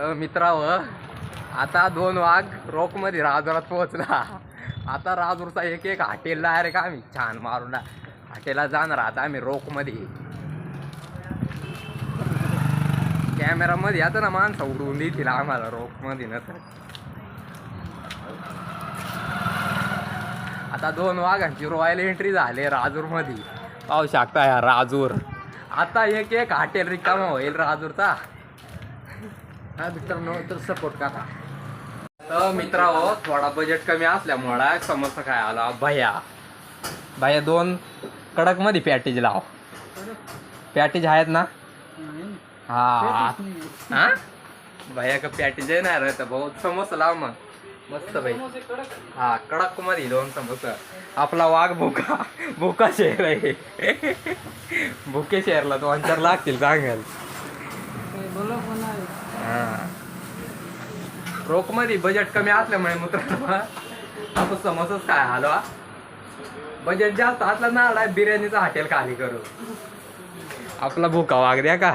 तर मित्राव आता दोन वाघ रोकमध्ये राजुरात पोहोचला. आता राजूरचा एक एक हॉटेलला आहे का आम्ही? छान मारून हॉटेलला जाणार आता आम्ही रोकमध्ये कॅमेरा मध्ये आता ना माणसं उडवून देतील आम्हाला रोकमध्ये आता दोन वाघांची रॉयल एंट्री झाली राजूरमध्ये पाहू शकता या राजूर. आता एक एक हॉटेल रिकामा होईल राजूरचा. हा मित्रांनो तर सपोर्ट करा. तर मित्रा हो थोडा बजेट कमी असल्यामुळं समजतं काय आला भया. भया दोन कडकमध्ये पॅटेज लाव. पॅटेज आहेत ना? हा. हा? भैया का पॅटेज आहे ना रे तर भाऊ समोसा लाव मग. मस्त भाई हा कडकमध्ये दोन समोसा. आपला वाघ भुका भुका शेर आहे. भुके शेरला दोन चार लागतील सांगाल हा रोक बजेट कमी असल्यामुळे मित्रांनो आपण समोसाच काय हलवा बजेट जास्त असला ना बिर्याणीचं हॉटेल खाली करू. आपला भुका वाग द्या का?